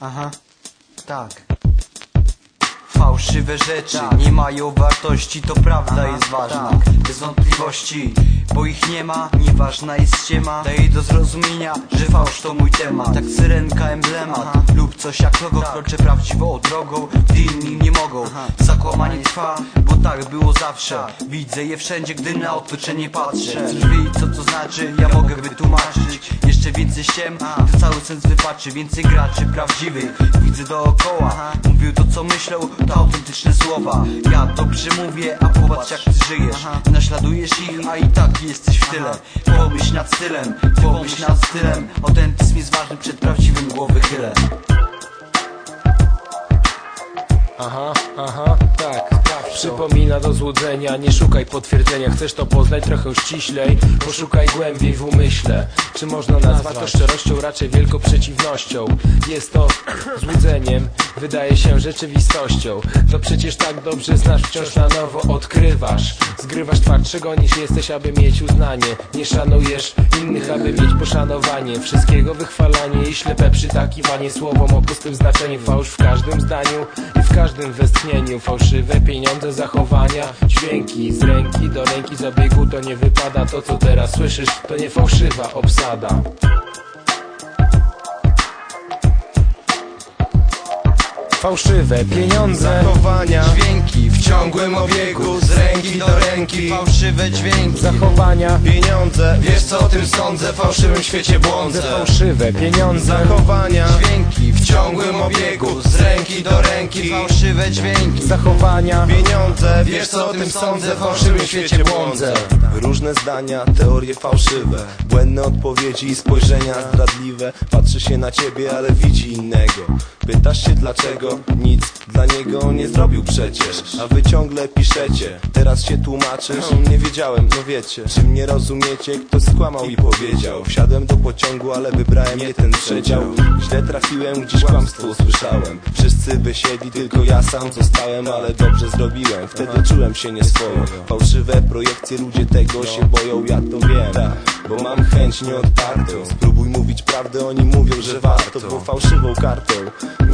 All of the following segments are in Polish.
Aha, tak. Fałszywe rzeczy nie mają wartości, to prawda jest ważna. Bez wątpliwości, bo ich nie ma, nieważna jest ściema Daję do zrozumienia, że fałsz to mój temat. Tak syrenka emblemat lub coś jak logo Kroczę prawdziwą drogą, gdy inni nie mogą Zakłamanie trwa, bo tak było zawsze. Widzę je wszędzie, gdy na otoczenie patrzę. Chcesz wiedzieć co to znaczy, ja mogę wytłumaczyć Jeszcze więcej ściem, to cały sens wypaczy Więcej graczy prawdziwych, widzę dookoła. Mówił to co myślą, to autentyczne słowa. Ja dobrze mówię, a popatrz jak ty żyjesz. Naśladujesz ich, a i tak jesteś w tyle. Pomyśl nad stylem, pomyśl nad stylem. Autentyzm jest ważny, przed prawdziwym głowy chylę Aha, aha, tak. Przypomina do złudzenia, nie szukaj potwierdzenia Chcesz to poznać trochę ściślej. Poszukaj głębiej w umyśle. Czy można nazwać to szczerością, raczej wielką przeciwnością? Jest to złudzeniem, wydaje się rzeczywistością. To przecież tak dobrze znasz, wciąż na nowo odkrywasz. Zgrywasz twardszego niż jesteś, aby mieć uznanie. Nie szanujesz innych, aby mieć poszanowanie. Wszystkiego wychwalanie i ślepe przytakiwanie Słowom o pustym znaczeniu. Fałsz w każdym zdaniu i w każdym westchnieniu. Fałszywe pieniądze, zachowania, dźwięki Z ręki do ręki z obiegu to nie wypada. To co teraz słyszysz to nie fałszywa obsada. Fałszywe pieniądze. Zachowania. Dźwięki ciągłym obiegu Z ręki do ręki. Fałszywe dźwięki. Zachowania. Pieniądze. Wiesz co o tym sądzę? W fałszywym świecie błądzę. Fałszywe pieniądze. Zachowania. Dźwięki. W W ciągłym obiegu Z ręki do ręki. Fałszywe dźwięki. Zachowania. Pieniądze. Wiesz co o tym sądzę? W fałszywym świecie błądzę. Różne zdania, teorie fałszywe. Błędne odpowiedzi i spojrzenia zdradliwe. Patrzy się na ciebie, ale widzi innego. Pytasz się dlaczego? Nic dla niego nie zrobił przecież A wy ciągle piszecie. Teraz się tłumaczysz? Nie wiedziałem, no wiecie. Czym nie rozumiecie? Ktoś skłamał i powiedział. Wsiadłem do pociągu, ale wybrałem nie ten przedział. Źle trafiłem, gdzieś kłamstwo usłyszałem. Wszyscy wysiedli, tylko ja sam zostałem Ale dobrze zrobiłem, wtedy czułem się nieswojo. Fałszywe projekcje, ludzie tego się boją, ja to wiem. Bo mam chęć nieodpartą. Spróbuj mówić prawdę, oni mówią, że warto Bo fałszywą kartą.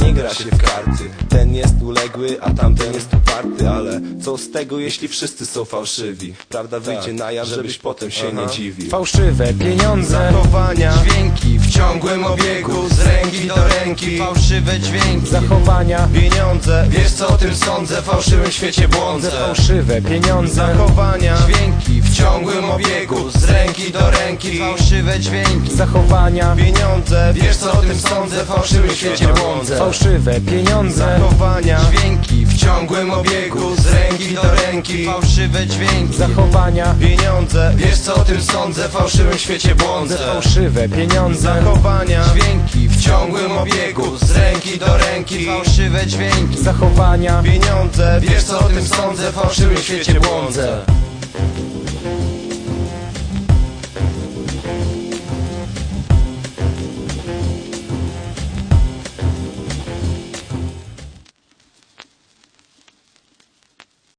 Nie gra się w karty. Ten jest uległy, a tamten jest uparty. Ale co z tego, jeśli wszyscy są fałszywi? Prawda wyjdzie na jaw, żebyś potem się nie dziwił. Fałszywe pieniądze Zachowania Dźwięki w ciągłym obiegu Z ręki do ręki. Fałszywe dźwięki. Zachowania. Pieniądze, wiesz co o tym sądzę? W fałszywym świecie błądzę. Fałszywe pieniądze. Zachowania. Dźwięki w ciągłym obiegu Z ręki do ręki. Fałszywe dźwięki. Zachowania. Pieniądze, wiesz co o tym sądzę? W fałszywym świecie błądzę. Fałszywe pieniądze. Zachowania. Dźwięki ciągłym obiegu Z ręki do ręki. Fałszywe dźwięki. Zachowania. Pieniądze, wiesz co o tym sądzę? W fałszywym świecie błądzę. Fałszywe pieniądze. Zachowania. Dźwięki w ciągłym obiegu Z ręki do ręki. Fałszywe dźwięki. Zachowania. Pieniądze, wiesz co o tym sądzę? W fałszywym świecie błądzę